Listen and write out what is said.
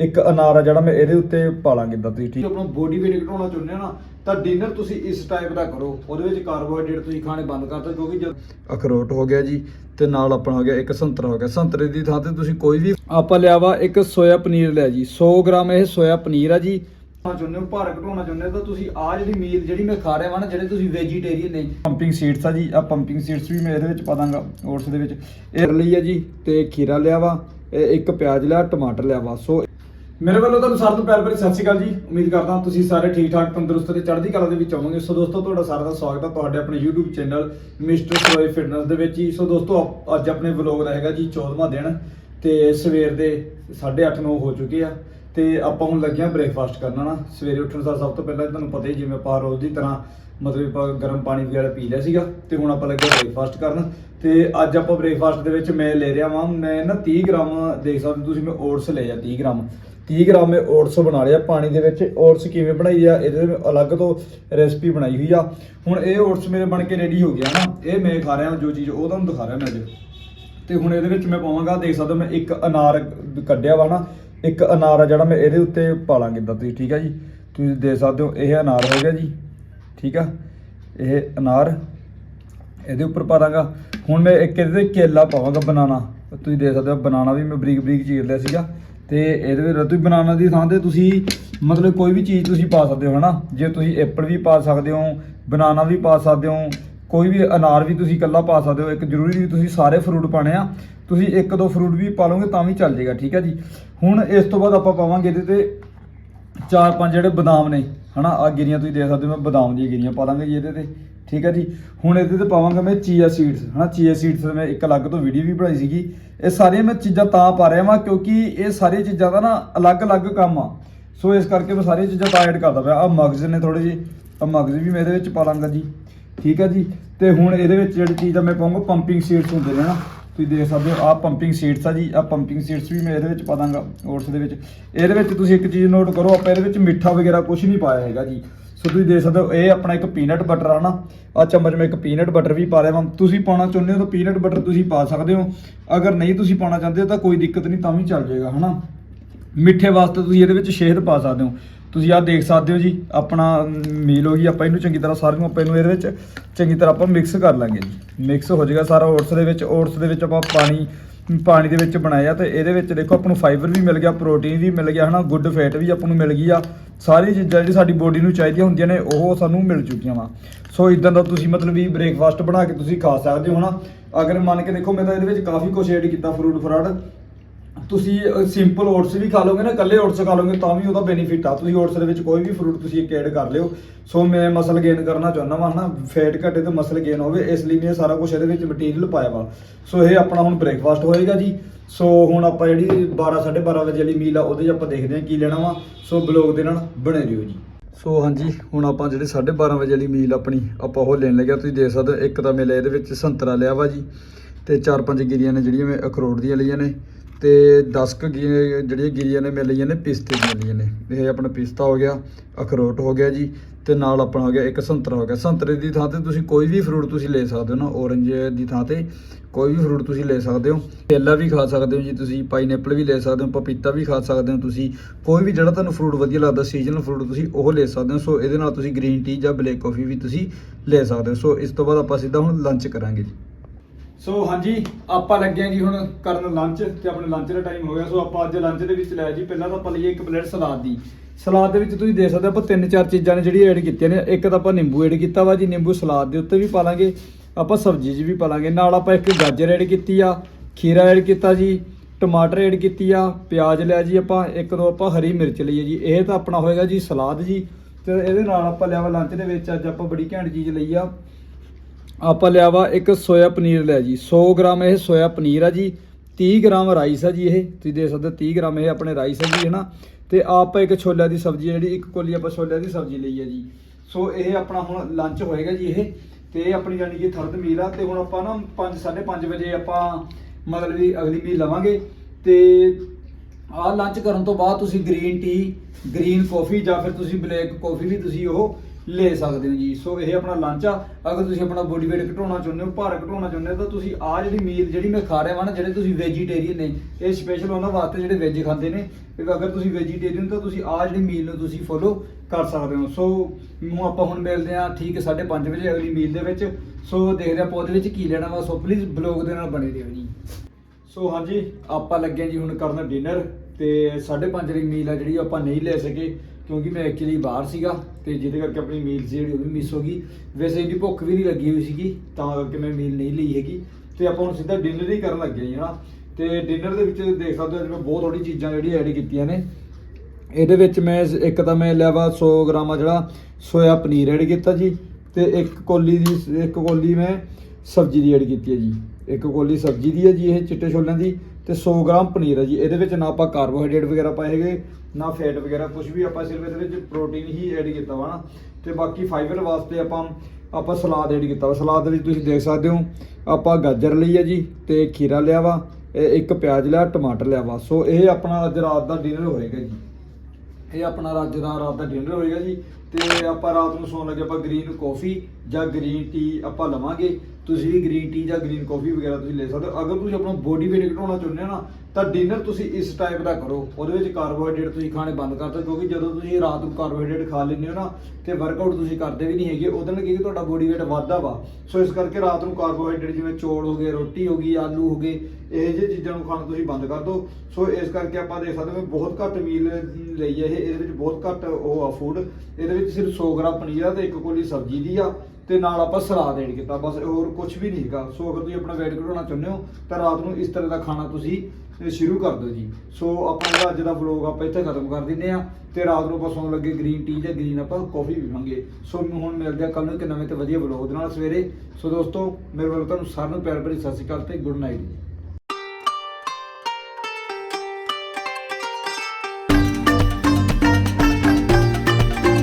ਇੱਕ ਅਨਾਰ ਆ ਜਿਹੜਾ ਮੈਂ ਇਹਦੇ ਉੱਤੇ ਪਾ ਲਾਂਗੇ ਇਦਾਂ ਤੁਸੀਂ ਠੀਕ ਜੇ ਆਪਣਾ ਬੋਡੀ weight ਘਟਾਉਣਾ ਚਾਹੁੰਦੇ ਹੋ ਨਾ ਤਾਂ ਡਿਨਰ ਤੁਸੀਂ ਇਸ ਟਾਈਪ ਦਾ ਕਰੋ। ਉਹਦੇ ਵਿੱਚ ਕਾਰਬੋਹਾਈਡਰੇਟ ਤੁਸੀਂ ਖਾਣੇ ਬੰਦ ਕਰ ਦਿਓ ਕਿਉਂਕਿ ਜਦ ਅਖਰੋਟ ਹੋ ਗਿਆ ਜੀ ਤੇ ਨਾਲ ਆਪਣਾ ਹੋ ਗਿਆ ਇੱਕ ਸੰਤਰਾ ਹੋ ਗਿਆ। ਸੰਤਰੇ ਦੀ ਥਾਂ ਤੇ ਤੁਸੀਂ ਕੋਈ ਵੀ ਆਪਾਂ ਲਿਆ ਵਾ ਇੱਕ ਸੋਇਆ ਪਨੀਰ ਲਿਆ ਜੀ। 100 ਗ੍ਰਾਮ ਇਹ ਸੋਇਆ ਪਨੀਰ ਆ ਜੀ। ਖਾਣਾ ਚਾਹੁੰਦੇ ਹੋ ਭਾਰ ਘਟਾਉਣਾ ਚਾਹੁੰਦੇ ਹੋ ਤਾਂ ਤੁਸੀਂ ਆਹ ਜਿਹੜੀ ਮੀਲ ਜਿਹੜੀ ਮੈਂ ਖਾ ਰਿਹਾ ਵਾਂ ਨਾ ਜਿਹੜੇ ਤੁਸੀਂ ਵੈਜੀਟੇਰੀਅਨ ਨੇ। ਪੰਪਿੰਗ ਸੀਡਸ ਆ ਜੀ ਆ ਪੰਪਿੰਗ ਸੀਡਸ ਵੀ ਮੈਂ ਇਹਦੇ ਵਿੱਚ ਪਾ ਦਾਂਗਾ ਓਟਸ ਦੇ ਵਿੱਚ। ਇਹ ਲਈ ਆ ਜੀ ਤੇ ਖੀਰਾ ਲਿਆ ਵਾ ਇਹ ਇੱਕ ਪਿਆਜ਼ ਲਿਆ ਟਮਾਟਰ ਲਿਆ ਵਾ ਸੋ ਮੇਰੇ ਵੱਲੋਂ ਤੁਹਾਨੂੰ ਸਾਰਿਆਂ ਤੋਂ ਪਿਆਰ ਭਰੀ ਸਤਿ ਸ਼੍ਰੀ ਅਕਾਲ ਜੀ। ਉਮੀਦ ਕਰਦਾ ਤੁਸੀਂ ਸਾਰੇ ਠੀਕ ਠਾਕ ਤੰਦਰੁਸਤ ਤੇ ਚੜ੍ਹਦੀ ਕਲਾ ਦੇ ਵਿੱਚ ਹੋਵੋਗੇ। ਸੋ ਦੋਸਤੋ, ਤੁਹਾਡਾ ਸਾਰਿਆਂ ਦਾ ਸਵਾਗਤ ਹੈ ਤੁਹਾਡੇ ਆਪਣੇ YouTube ਚੈਨਲ ਮਿਸਟਰ ਸੋਏ ਫਿਟਨੈਸ ਦੇ ਵਿੱਚ ਹੀ ਸੋ ਦੋਸਤੋ ਅੱਜ ਆਪਣੇ ਵਲੌਗ ਦਾ ਹੈਗਾ ਜੀ 14ਵਾਂ ਦਿਨ ਤੇ ਸਵੇਰ ਦੇ 8:30 9 ਹੋ ਚੁੱਕੇ ਆ ਤੇ ਆਪਾਂ ਹੁਣ ਲੱਗਿਆ ਬ੍ਰੇਕਫਾਸਟ ਕਰਨਾ ਨਾ ਸਵੇਰੇ ਉੱਠਣ ਸਾਰ ਸਭ ਤੋਂ ਪਹਿਲਾਂ ਤੁਹਾਨੂੰ ਪਤਾ ਹੀ ਜਿਵੇਂ ਆਪਾਂ ਰੋਜ਼ ਦੀ ਤਰ੍ਹਾਂ ਮਤਲਬ ਆਪਾਂ ਗਰਮ ਪਾਣੀ ਵਗੈਰਾ ਪੀ ਲਿਆ ਸੀਗਾ ਤੇ ਹੁਣ ਆਪਾਂ ਲੱਗੇ ਬ੍ਰੇਕਫਾਸਟ ਕਰਨ। ਤੇ ਅੱਜ ਆਪਾਂ ਬ੍ਰੇਕਫਾਸਟ ਦੇ ਵਿੱਚ ਮੈਂ ਲੈ ਰਿਹਾ ਵਾਂ। ਮੈਂ ਨਾ 30 ਗ੍ਰਾਮ, ਦੇਖ ਸਕਦੇ ਹੋ ਤੁਸੀਂ, ਮੈਂ ਓਟਸ ਲਏ ਆ 30 ਗ੍ਰਾਮ। 30 ਗ੍ਰਾਮ ਮੈਂ ਓਟਸ ਬਣਾ ਲਿਆ, ਪਾਣੀ ਦੇ ਵਿੱਚ। ਓਟਸ ਕਿਵੇਂ ਬਣਾਈ ਆ, ਇਹਦੇ ਵਿੱਚ ਅਲੱਗ ਤੋਂ ਰੈਸਪੀ ਬਣਾਈ ਹੋਈ ਆ। ਹੁਣ ਇਹ ਓਟਸ ਮੇਰੇ ਬਣ ਕੇ ਰੈਡੀ ਹੋ ਗਿਆ ਨਾ। ਇਹ ਮੈਂ ਖਾ ਰਿਹਾ, ਜੋ ਚੀਜ਼ ਉਹ ਤੁਹਾਨੂੰ ਦਿਖਾ ਰਿਹਾ ਮੈਂ ਅੱਜ। ਤੇ ਹੁਣ ਇਹਦੇ ਵਿੱਚ ਮੈਂ ਪਾਵਾਂਗਾ, ਦੇਖ ਸਕਦੇ ਹੋ ਮੈਂ ਇੱਕ ਅਨਾਰ ਕੱਢਿਆ ਵਾ ਨਾ। ਇੱਕ ਅਨਾਰ ਆ ਜਿਹੜਾ ਮੈਂ ਇਹਦੇ ਉੱਤੇ ਪਾ ਲਾਂਗੇ ਇਦਾਂ ਤੁਸੀਂ ਠੀਕ ਆ ਜੀ? ਤੁਸੀਂ ਦੇਖ ਸਕਦੇ ਹੋ, ਇਹ ਅਨਾਰ ਹੋ ਗਿਆ ਜੀ, ਠੀਕ ਆ? ਇਹ ਅਨਾਰ ਇਹਦੇ ਉੱਪਰ ਪਾ ਦਾਂਗਾ। ਹੁਣ ਮੈਂ ਇੱਕ ਇਹਦੇ ਤੇ ਕੇਲਾ ਪਾਵਾਂਗਾ, ਬਨਾਨਾ। ਤੁਸੀਂ ਦੇਖ ਸਕਦੇ ਹੋ, ਬਨਾਨਾ ਵੀ ਮੈਂ ਬਰੀਕ ਬਰੀਕ ਚੀਰ ਲਿਆ ਸੀਗਾ। ਤੇ ਇਹਦੇ ਵਿੱਚ ਤੁਸੀਂ ਬਨਾਨਾ ਦੀ ਥਾਂ ਤੇ ਤੁਸੀਂ ਮਤਲਬ ਕੋਈ ਵੀ ਚੀਜ਼ ਤੁਸੀਂ ਪਾ ਸਕਦੇ ਹੋ, ਹਨਾ? ਜੇ ਤੁਸੀਂ ਐਪਲ ਵੀ ਪਾ ਸਕਦੇ ਹੋ, ਬਨਾਨਾ ਵੀ ਪਾ ਸਕਦੇ ਹੋ, ਕੋਈ ਵੀ ਅਨਾਰ ਵੀ ਤੁਸੀਂ ਇਕੱਲਾ ਪਾ ਸਕਦੇ ਹੋ, ਇੱਕ ਜ਼ਰੂਰੀ ਨਹੀਂ ਤੁਸੀਂ ਸਾਰੇ ਫਰੂਟ ਪਾਣੇ ਆ, ਤੁਸੀਂ ਇੱਕ ਦੋ ਫਰੂਟ ਵੀ ਪਾ ਲਓਗੇ ਤਾਂ ਵੀ ਚੱਲ ਜਾਏਗਾ ਠੀਕ ਹੈ ਜੀ? ਹੁਣ ਇਸ ਤੋਂ ਬਾਅਦ ਆਪਾਂ ਪਾਵਾਂਗੇ ਇਹਦੇ ਤੇ ਚਾਰ ਪੰਜ ਜਿਹੜੇ ਬਦਾਮ ਨੇ, ਹਨਾ ਆ ਗਿਰੀਆਂ ਤੁਸੀਂ ਦੇਖ ਸਕਦੇ ਹੋ, ਮੈਂ ਬਦਾਮ ਦੀਆਂ ਗਿਰੀਆਂ ਪਾ ਦਾਂਗਾ ਜੀ ਇਹਦੇ ਤੇ, ਠੀਕ ਹੈ ਜੀ? ਹੁਣ ਇਹਦੇ ਤੇ ਪਾਵਾਂਗਾ ਮੈਂ ਚੀਆ ਸੀਡਸ ਹਨਾ ਚੀਆ ਸੀਡਸ ਮੈਂ ਇੱਕ ਅਲੱਗ ਤੋਂ ਵੀਡੀਓ ਵੀ ਬਣਾਈ ਸੀਗੀ। ਇਹ ਸਾਰੀਆਂ ਮੈਂ ਚੀਜ਼ਾਂ ਤਾਂ ਪਾ ਰਿਹਾ ਵਾਂ, ਕਿਉਂਕਿ ਇਹ ਸਾਰੀਆਂ ਚੀਜ਼ਾਂ ਦਾ ਨਾ ਅਲੱਗ-ਅਲੱਗ ਕੰਮ ਆ। ਸੋ ਇਸ ਕਰਕੇ ਮੈਂ ਸਾਰੀਆਂ ਚੀਜ਼ਾਂ ਤਾਂ ਐਡ ਕਰਦਾ ਪਿਆ। ਆ ਮਗਜ਼ ਨੇ ਥੋੜੇ ਜਿਹੇ ਆ ਮਗਜ਼ ਵੀ ਮੈਂ ਇਹਦੇ ਵਿੱਚ ਪਾ ਲਾਂਗਾ ਜੀ, ਠੀਕ ਹੈ ਜੀ? ਤੇ ਹੁਣ ਇਹਦੇ ਵਿੱਚ ਜਿਹੜੀ ਚੀਜ਼ ਆ, ਮੈਂ ਪਾਉਂਗਾ ਪੰਪਿੰਗ ਸੀਡਸ ਹੁੰਦੇ ਨੇ ਨਾ ਤੁਸੀਂ ਦੇਖ ਸਕਦੇ ਹੋ ਆ ਪੰਪਿੰਗ ਸੀਟਸ ਆ ਜੀ ਆ ਪੰਪਿੰਗ ਸੀਟਸ ਵੀ ਮੈਂ ਇਹਦੇ ਵਿੱਚ ਪਾ ਦਾਂਗਾ ਓਟਸ ਦੇ ਵਿੱਚ। ਇਹਦੇ ਵਿੱਚ ਤੁਸੀਂ ਇੱਕ ਚੀਜ਼ ਨੋਟ ਕਰੋ, ਆਪਾਂ ਇਹਦੇ ਵਿੱਚ ਮਿੱਠਾ ਵਗੈਰਾ ਕੁਝ ਨਹੀਂ ਪਾਇਆ ਹੈਗਾ ਜੀ। ਸੋ ਤੁਸੀਂ ਦੇਖ ਸਕਦੇ ਹੋ, ਇਹ ਆਪਣਾ ਇੱਕ ਪੀਨਟ ਬਟਰ ਆ ਨਾ ਆ ਚਮਚ ਮੈਂ ਇੱਕ ਪੀਨਟ ਬਟਰ ਵੀ ਪਾ ਰਿਹਾ ਵਾਂ ਤੁਸੀਂ ਪਾਉਣਾ ਚਾਹੁੰਦੇ ਹੋ ਤਾਂ ਪੀਨਟ ਬਟਰ ਤੁਸੀਂ ਪਾ ਸਕਦੇ ਹੋ। ਅਗਰ ਨਹੀਂ ਤੁਸੀਂ ਪਾਉਣਾ ਚਾਹੁੰਦੇ ਹੋ ਤਾਂ ਕੋਈ ਦਿੱਕਤ ਨਹੀਂ, ਤਾਂ ਵੀ ਚੱਲ ਜਾਏਗਾ, ਹਨਾ? ਮਿੱਠੇ ਵਾਸਤੇ ਤੁਸੀਂ ਇਹਦੇ ਵਿੱਚ ਸ਼ਹਿਦ ਪਾ ਸਕਦੇ ਹੋ। ਤੁਸੀਂ ਆਹ ਦੇਖ ਸਕਦੇ ਹੋ ਜੀ, ਆਪਣਾ ਮੀਲ ਹੋ ਗਈ, ਆਪਾਂ ਇਹਨੂੰ ਚੰਗੀ ਤਰ੍ਹਾਂ ਸਾਰਿਆਂ ਨੂੰ ਆਪਾਂ ਇਹਨੂੰ ਇਹਦੇ ਵਿੱਚ ਚੰਗੀ ਤਰ੍ਹਾਂ ਆਪਾਂ ਮਿਕਸ ਕਰ ਲਾਂਗੇ ਜੀ। ਮਿਕਸ ਹੋ ਜਾਏਗਾ ਸਾਰਾ ਓਟਸ ਦੇ ਵਿੱਚ ਓਟਸ ਦੇ ਵਿੱਚ ਆਪਾਂ ਪਾਣੀ ਪਾਣੀ ਦੇ ਵਿੱਚ ਬਣਾਇਆ ਤੇ ਇਹਦੇ ਵਿੱਚ ਦੇਖੋ ਆਪਾਂ ਨੂੰ ਫਾਈਬਰ ਵੀ ਮਿਲ ਗਿਆ ਪ੍ਰੋਟੀਨ ਵੀ ਮਿਲ ਗਿਆ, ਹਨਾ ਗੁੱਡ ਫੈਟ ਵੀ ਆਪਾਂ ਨੂੰ ਮਿਲ ਗਈ ਆ। ਸਾਰੀ ਚੀਜ਼ਾਂ ਜਿਹੜੀ ਸਾਡੀ ਬੋਡੀ ਨੂੰ ਚਾਹੀਦੀਆਂ ਹੁੰਦੀਆਂ ਨੇ, ਉਹ ਸਾਨੂੰ ਮਿਲ ਚੁੱਕੀਆਂ ਵਾ। ਸੋ ਇਦਾਂ ਦਾ ਤੁਸੀਂ ਮਤਲਬ ਵੀ ਬ੍ਰੇਕਫਾਸਟ ਬਣਾ ਕੇ ਤੁਸੀਂ ਖਾ ਸਕਦੇ ਹੋ, ਹਨਾ। ਅਗਰ ਮੰਨ ਕੇ ਦੇਖੋ, ਮੈਂ ਤਾਂ ਇਹਦੇ ਵਿੱਚ ਕਾਫੀ ਕੁਝ ਐਡ ਕੀਤਾ ਫਰੂਟ ਫਰਾਡ ਤੁਸੀਂ ਸਿੰਪਲ ਓਟਸ ਵੀ ਖਾ ਲੋਗੇ ਨਾ, ਇਕੱਲੇ ਓਟਸ ਖਾ ਲੋਗੇ ਤਾਂ ਵੀ ਉਹਦਾ ਬੈਨੀਫਿਟ ਆ। ਤੁਸੀਂ ਓਟਸ ਦੇ ਵਿੱਚ ਕੋਈ ਵੀ ਫਰੂਟ ਤੁਸੀਂ ਇੱਕ ਐਡ ਕਰ ਲਿਓ। ਸੋ ਮੈਂ ਮਸਲ ਗੇਨ ਕਰਨਾ ਚਾਹੁੰਦਾ ਵਾਂ, ਹਨਾ। ਫੈਟ ਘਟੇ ਤੇ ਮਸਲ ਗੇਨ ਹੋਵੇ, ਇਸ ਲਈ ਮੈਂ ਸਾਰਾ ਕੁਝ ਇਹਦੇ ਵਿੱਚ ਮਟੀਰੀਅਲ ਪਾਇਆ ਵਾ। ਸੋ ਇਹ ਆਪਣਾ ਹੁਣ ਬ੍ਰੇਕਫਾਸਟ ਹੋਏਗਾ ਜੀ। ਸੋ ਹੁਣ ਆਪਾਂ ਜਿਹੜੀ 12 12:30 ਵਜੇ ਵਾਲੀ ਮੀਲ ਆ, ਉਹਦੇ 'ਚ ਆਪਾਂ ਦੇਖਦੇ ਹਾਂ ਕੀ ਲੈਣਾ ਵਾ। ਸੋ ਬਲੌਗ ਦੇ ਨਾਲ ਬਣੇ ਰਹੋ ਜੀ। ਸੋ ਹਾਂਜੀ, ਹੁਣ ਆਪਾਂ ਜਿਹੜੇ 12:30 ਵਜੇ ਵਾਲੀ ਮੀਲ ਆਪਣੀ ਆਪਾਂ ਉਹ ਲੈਣ ਲੱਗਿਆ ਤੁਸੀਂ ਦੇਖ ਸਕਦੇ ਹੋ, ਇੱਕ ਤਾਂ ਮੈਂ ਲਿਆ ਇਹਦੇ ਵਿੱਚ ਸੰਤਰਾ ਲਿਆ ਵਾ ਜੀ। ਤੇ ਚਾਰ ਪੰਜ ਗਿਰੀਆਂ ਨੇ ਜਿਹੜੀਆਂ ਮੈਂ ਅਖਰੋਟ ਦੀਆਂ ਲਈਆਂ ਨੇ। ਤੇ 10 ਕੁ ਗਿ- ਜਿਹੜੀਆਂ ਗਿਰੀਆਂ ਨੇ ਮਿਲ ਲਈਆਂ ਨੇ, ਪਿਸਤੇ ਦੀਆਂ ਲਈਆਂ ਨੇ। ਇਹ ਆਪਣਾ ਪਿਸਤਾ ਹੋ ਗਿਆ, ਅਖਰੋਟ ਹੋ ਗਿਆ ਜੀ, ਤੇ ਨਾਲ ਆਪਣਾ ਹੋ ਗਿਆ ਇੱਕ ਸੰਤਰਾ ਹੋ ਗਿਆ। ਸੰਤਰੇ ਦੀ ਥਾਂ ਤੇ ਤੁਸੀਂ ਕੋਈ ਵੀ ਫਰੂਟ ਤੁਸੀਂ ਲੈ ਸਕਦੇ ਹੋ ਨਾ, ਔਰੰਜ ਦੀ ਥਾਂ ਤੇ ਕੋਈ ਵੀ ਫਰੂਟ ਤੁਸੀਂ ਲੈ ਸਕਦੇ ਹੋ। ਕੇਲਾ ਵੀ ਖਾ ਸਕਦੇ ਹੋ ਜੀ ਤੁਸੀਂ, ਪਾਈਨਐਪਲ ਵੀ ਲੈ ਸਕਦੇ ਹੋ, ਪਪੀਤਾ ਵੀ ਖਾ ਸਕਦੇ ਹੋ ਤੁਸੀਂ, ਕੋਈ ਵੀ ਜਿਹੜਾ ਤੁਹਾਨੂੰ ਫਰੂਟ ਵਧੀਆ ਲੱਗਦਾ ਸੀਜ਼ਨਲ ਫਰੂਟ ਤੁਸੀਂ ਉਹ ਲੈ ਸਕਦੇ ਹੋ। ਸੋ ਇਹਦੇ ਨਾਲ ਤੁਸੀਂ ਗ੍ਰੀਨ ਟੀ ਜਾਂ ਬਲੈਕ ਕਾਫੀ ਵੀ ਤੁਸੀਂ ਲੈ ਸਕਦੇ ਹੋ। ਸੋ ਇਸ ਤੋਂ ਬਾਅਦ ਆਪਾਂ ਸਿੱਧਾ ਹੁਣ ਲੰਚ ਕਰਾਂਗੇ ਜੀ। ਸੋ ਹਾਂਜੀ, ਆਪਾਂ ਲੱਗੇ ਹਾਂ ਜੀ ਹੁਣ ਕਰਨ ਲੰਚ ਤੇ ਆਪਣੇ ਲੰਚ ਦਾ ਟਾਈਮ ਹੋ ਗਿਆ। ਸੋ ਆਪਾਂ ਅੱਜ ਲੰਚ ਦੇ ਵਿੱਚ ਲਿਆ ਜੀ, ਪਹਿਲਾਂ ਤਾਂ ਆਪਾਂ ਲਈਏ ਇੱਕ ਪਲੇਟ ਸਲਾਦ ਦੀ। ਸਲਾਦ ਦੇ ਵਿੱਚ ਤੁਸੀਂ ਦੇਖ ਸਕਦੇ ਹੋ ਆਪਾਂ ਤਿੰਨ ਚਾਰ ਚੀਜ਼ਾਂ ਨੇ ਜਿਹੜੀਆਂ ਐਡ ਕੀਤੀਆਂ ਨੇ। ਇੱਕ ਤਾਂ ਆਪਾਂ ਨਿੰਬੂ ਐਡ ਕੀਤਾ ਵਾ ਜੀ, ਨਿੰਬੂ ਸਲਾਦ ਦੇ ਉੱਤੇ ਵੀ ਪਾ ਲਾਂਗੇ। ਆਪਾਂ ਸਬਜ਼ੀ 'ਚ ਵੀ ਪਾ ਲਾਂਗੇ। ਨਾਲ ਆਪਾਂ ਇੱਕ ਗਾਜਰ ਐਡ ਕੀਤੀ ਆ, ਖੀਰਾ ਐਡ ਕੀਤਾ ਜੀ, ਟਮਾਟਰ ਐਡ ਕੀਤੀ ਆ, ਪਿਆਜ਼ ਲਿਆ ਜੀ ਆਪਾਂ, ਇੱਕ ਦੋ ਆਪਾਂ ਹਰੀ ਮਿਰਚ ਲਈ ਜੀ। ਇਹ ਤਾਂ ਆਪਣਾ ਹੋਏਗਾ ਜੀ ਸਲਾਦ ਜੀ। ਤੇ ਇਹਦੇ ਨਾਲ ਆਪਾਂ ਲਿਆ ਵਾ ਲੰਚ ਦੇ ਵਿੱਚ, ਅੱਜ ਆਪਾਂ ਬੜੀ ਘੈਂਟ ਚੀਜ਼ ਲਈ ਆ। ਆਪਾਂ ਲਿਆਵਾ ਇੱਕ ਸੋਇਆ ਪਨੀਰ ਲਿਆ ਜੀ। 100 ਗ੍ਰਾਮ ਇਹ ਸੋਇਆ ਪਨੀਰ ਆ ਜੀ। 30 ਗ੍ਰਾਮ ਰਾਈਸ ਆ ਜੀ ਇਹ। ਤੁਸੀਂ ਦੇਖ ਸਕਦੇ ਹੋ 30 ਗ੍ਰਾਮ ਇਹ ਆਪਣੇ ਰਾਈਸ ਹੈ ਜੀ, ਹਨਾ? ਤੇ ਆਪਾਂ ਇੱਕ ਛੋਲਿਆਂ ਦੀ ਸਬਜ਼ੀ ਹੈ ਜਿਹੜੀ, ਇੱਕ ਕੋਲੀ ਆਪਾਂ ਛੋਲਿਆਂ ਦੀ ਸਬਜ਼ੀ ਲਈ ਹੈ ਜੀ। ਸੋ ਇਹ ਆਪਣਾ ਹੁਣ ਲੰਚ ਹੋਏਗਾ ਜੀ ਇਹ। ਤੇ ਇਹ ਆਪਣੀ ਜਾਨੀ ਕਿ ਥਰਡ ਮੀਲ ਆ। ਤੇ ਹੁਣ ਆਪਾਂ ਨਾ 5 5:30 ਵਜੇ ਆਪਾਂ ਮਤਲਬ ਵੀ ਅਗਲੀ ਮੀਲ ਲਵਾਂਗੇ। ਤੇ ਆਹ ਲੰਚ ਕਰਨ ਤੋਂ ਬਾਅਦ ਤੁਸੀਂ ਗ੍ਰੀਨ ਟੀ ਗ੍ਰੀਨ ਕਾਫੀ ਜਾਂ ਫਿਰ ਤੁਸੀਂ ਬਲੈਕ ਕਾਫੀ ਵੀ ਤੁਸੀਂ ਉਹ ਲੈ ਸਕਦੇ ਹੋ ਜੀ। ਸੋ ਇਹ ਆਪਣਾ ਲੰਚ ਆ। ਅਗਰ ਤੁਸੀਂ ਆਪਣਾ ਬੋਡੀ weight ਘਟਾਉਣਾ ਚਾਹੁੰਦੇ ਹੋ, ਭਾਰ ਘਟਾਉਣਾ ਚਾਹੁੰਦੇ ਹੋ, ਤਾਂ ਤੁਸੀਂ ਆ ਜਿਹੜੀ ਮੀਲ ਜਿਹੜੀ ਮੈਂ ਖਾ ਰਿਹਾ ਵਾਂ ਨਾ, ਜਿਹੜੇ ਤੁਸੀਂ ਵੈਜੀਟੇਰੀਅਨ ਨੇ, ਇਹ ਸਪੈਸ਼ਲ ਉਹਨਾਂ ਵਾਸਤੇ ਜਿਹੜੇ ਵੈਜ ਖਾਂਦੇ ਨੇ ਅਗਰ ਤੁਸੀਂ ਵੈਜੀਟੇਰੀਅਨ ਤਾਂ ਤੁਸੀਂ ਆ ਜਿਹੜੀ ਮੀਲ ਨੂੰ ਤੁਸੀਂ ਫੋਲੋ ਕਰ ਸਕਦੇ ਹੋ। ਸੋ ਨੂੰ ਆਪਾਂ ਹੁਣ ਮਿਲਦੇ ਆ ਠੀਕ 5:30 ਵਜੇ ਅਗਲੀ ਮੀਲ ਦੇ ਵਿੱਚ। ਸੋ ਦੇਖਦੇ ਆਪਾਂ ਉਹਦੇ ਵਿੱਚ ਕੀ ਲੈਣਾ ਵਾ। ਸੋ ਪਲੀਜ਼ ਬਲੌਗ ਦੇ ਨਾਲ ਬਣੇ ਰਹੋ ਜੀ। ਸੋ ਹਾਂਜੀ, ਆਪਾਂ ਲੱਗੇ ਹਾਂ ਜੀ ਹੁਣ ਕਰਨਾ ਡਿਨਰ ਤੇ 5:30 ਦੀ ਮੀਲ ਆ ਜਿਹੜੀ ਉਹ ਆਪਾਂ ਨਹੀਂ ਲੈ ਸਕੇ। ਕਿਉਂਕਿ ਮੈਂ ਐਕਚੁਅਲੀ ਬਾਹਰ ਸੀਗਾ ਤੇ ਜਿਹਦੇ ਕਰਕੇ ਆਪਣੀ ਮੀਲ ਸੀ ਜਿਹੜੀ ਉਹ ਵੀ ਮਿਸ ਹੋ ਗਈ। ਵੈਸੇ ਇੰਨੀ ਭੁੱਖ ਵੀ ਨਹੀਂ ਲੱਗੀ ਹੋਈ ਸੀਗੀ, ਤਾਂ ਕਰਕੇ ਮੈਂ ਮੀਲ ਨਹੀਂ ਲਈ ਹੈਗੀ। ਤੇ ਆਪਾਂ ਹੁਣ ਸਿੱਧਾ ਡਿਨਰ ਹੀ ਕਰਨ ਲੱਗੇ ਹਾਂ ਜੀ ਹਨਾ। ਤੇ ਡਿਨਰ ਦੇ ਵਿੱਚ ਦੇਖ ਸਕਦੇ ਹੋ ਜਿਵੇਂ ਬਹੁਤ ਥੋੜੀ ਚੀਜ਼ਾਂ ਜਿਹੜੀ ਐਡ ਕੀਤੀਆਂ ਨੇ। ਇਹਦੇ ਵਿੱਚ ਮੈਂ ਇੱਕ ਤਾਂ ਮੈਂ ਲਿਆ ਵਾ 100 ਗ੍ਰਾਮ ਆ ਜਿਹੜਾ ਸੋਇਆ ਪਨੀਰ ਐਡ ਕੀਤਾ ਜੀ, ਤੇ ਇੱਕ ਕੋਲੀ ਦੀ ਇੱਕ ਕੋਲੀ ਮੈਂ ਸਬਜ਼ੀ ਦੀ ਐਡ ਕੀਤੀ ਹੈ ਜੀ। ਇੱਕ ਕੋਲੀ ਸਬਜ਼ੀ ਦੀ ਹੈ ਜੀ, ਇਹ ਚਿੱਟੇ ਛੋਲਿਆਂ ਦੀ। ਤੇ 100 ਗ੍ਰਾਮ ਪਨੀਰ ਹੈ ਜੀ। ਇਹਦੇ ਵਿੱਚ ਨਾ ਆਪਾਂ ਕਾਰਬੋਹਾਈਡਰੇਟ ਵਗੈਰਾ ਪਾਏ ਹੈਗੇ, ਨਾ ਫੈਟ ਵਗੈਰਾ ਕੁਝ ਵੀ ਆਪਾਂ ਸਿਰਫ ਇਹਦੇ ਵਿੱਚ ਪ੍ਰੋਟੀਨ ਹੀ ਐਡ ਕੀਤਾ ਵਾ ਨਾ। ਤੇ ਬਾਕੀ ਫਾਈਬਰ ਵਾਸਤੇ ਆਪਾਂ ਆਪਾਂ ਸਲਾਦ ਐਡ ਕੀਤਾ ਵਾ। ਸਲਾਦ ਦੇ ਵਿੱਚ ਤੁਸੀਂ ਦੇਖ ਸਕਦੇ ਹੋ, ਆਪਾਂ ਗਾਜਰ ਲਈ ਹੈ ਜੀ ਤੇ ਖੀਰਾ ਲਿਆ ਵਾ, ਇਹ ਇੱਕ ਪਿਆਜ਼ ਲਿਆ, ਟਮਾਟਰ ਲਿਆ ਵਾ। ਸੋ ਇਹ ਆਪਣਾ ਅੱਜ ਰਾਤ ਦਾ ਡਿਨਰ ਹੋਏਗਾ ਜੀ। ਇਹ ਆਪਣਾ ਰਾਤ ਦਾ ਰਾਤ ਦਾ ਡਿਨਰ ਹੋਏਗਾ ਜੀ। ਤੇ ਆਪਾਂ ਰਾਤ ਨੂੰ ਸੌਣ ਲੱਗੇ ਆਪਾਂ ਗ੍ਰੀਨ ਕਾਫੀ ਜਾਂ ਗ੍ਰੀਨ ਟੀ ਆਪਾਂ ਲਵਾਂਗੇ। ਤੁਸੀਂ ਵੀ ਗ੍ਰੀਨ ਟੀ ਜਾਂ ਗ੍ਰੀਨ ਕਾਫੀ ਵਗੈਰਾ ਤੁਸੀਂ ਲੈ ਸਕਦੇ ਹੋ। ਅਗਰ ਤੁਸੀਂ ਆਪਣਾ ਬੋਡੀ weight ਘਟਾਉਣਾ ਚਾਹੁੰਦੇ ਹੋ ਨਾ ਤਾਂ ਡਿਨਰ ਤੁਸੀਂ ਇਸ ਟਾਈਪ ਦਾ ਕਰੋ। ਉਹਦੇ ਵਿੱਚ ਕਾਰਬੋਹਾਈਡਰੇਟ ਤੁਸੀਂ ਖਾਣੇ ਬੰਦ ਕਰ ਦਿਓ ਕਿਉਂਕਿ ਜਦੋਂ ਤੁਸੀਂ ਰਾਤ ਨੂੰ ਕਾਰਬੋਹਾਈਡਰੇਟ ਖਾ ਲੈਂਦੇ ਹੋ ਨਾ ਤੇ ਵਰਕਆਊਟ ਤੁਸੀਂ ਕਰਦੇ ਵੀ ਨਹੀਂ ਹੈਗੇ। ਉਹਦੇ ਨਾਲ ਕੀ ਕਿ ਤੁਹਾਡਾ ਬੋਡੀ weight ਵੱਧਦਾ ਵਾ। ਸੋ ਇਸ ਕਰਕੇ ਰਾਤ ਨੂੰ ਕਾਰਬੋਹਾਈਡਰੇਟ ਜਿਵੇਂ ਚੌਲ ਹੋ ਗਏ ਰੋਟੀ ਹੋ ਗਈ ਆਲੂ ਹੋ ਗਏ ਇਹ ਜਿਹੇ ਚੀਜ਼ਾਂ ਨੂੰ ਖਾਣਾ ਤੁਸੀਂ ਬੰਦ ਕਰ ਦਿਓ ਸੋ ਇਸ ਕਰਕੇ ਆਪਾਂ ਦੇਖ ਸਕਦੇ ਹਾਂ ਬਹੁਤ ਘੱਟ ਮੀਲ ਲਈ ਹੈ ਇਹ। ਇਹਦੇ ਵਿੱਚ ਬਹੁਤ ਘੱਟ ਉਹ ਆ ਫੂਡ ਇਹਦੇ ਵਿੱਚ ਸਿਰਫ 100 ਗ੍ਰਾਮ ਪਨੀਰ ਆ ਤੇ ਇੱਕ ਕੋਲੀ ਸਬਜ਼ੀ ਦੀ ਆ। ਤੇ ਨਾਲ ਆਪਾਂ ਸਲਾਦ ਐਡ ਕੀਤਾ। ਬਸ ਹੋਰ ਕੁਝ ਵੀ ਨਹੀਂ ਹੈਗਾ। ਸੋ ਅਗਰ ਤੁਸੀਂ ਆਪਣਾ weight ਘਟਾਉਣਾ ਚਾਹੁੰਦੇ ਹੋ, ਤਾਂ ਰਾਤ ਨੂੰ ਇਸ ਤਰ੍ਹਾਂ ਦਾ ਖਾਣਾ ਤੁਸੀਂ ਸ਼ੁਰੂ ਕਰ ਦਿਓ ਜੀ। ਸੋ ਆਪਾਂ ਜਿਹੜਾ ਅੱਜ ਦਾ ਵਲੌਗ ਆਪਾਂ ਇੱਥੇ ਖਤਮ ਕਰ ਦਿੰਦੇ ਆ ਤੇ ਰਾਤ ਨੂੰ ਆਪਾਂ ਸੌਣ ਲੱਗੇ ਗ੍ਰੀਨ ਟੀ ਜਾਂ ਗ੍ਰੀਨ ਆਪਾਂ ਕਾਫੀ ਪੀਵਾਂਗੇ। ਸੋ ਹੁਣ ਮਿਲਦੇ ਆ ਕੱਲ ਨੂੰ ਇੱਕ ਨਵੇਂ ਤੇ ਵਧੀਆ ਵਲੌਗ ਦੇ ਨਾਲ ਸਵੇਰੇ। ਸੋ ਦੋਸਤੋ, ਮੇਰੇ ਵੱਲੋਂ ਤੁਹਾਨੂੰ ਸਾਰਿਆਂ ਨੂੰ ਪਿਆਰ ਭਰੀ ਸਤਿ ਸ਼੍ਰੀ ਅਕਾਲ ਤੇ ਗੁੱਡ ਨਾਈਟ ਜੀ।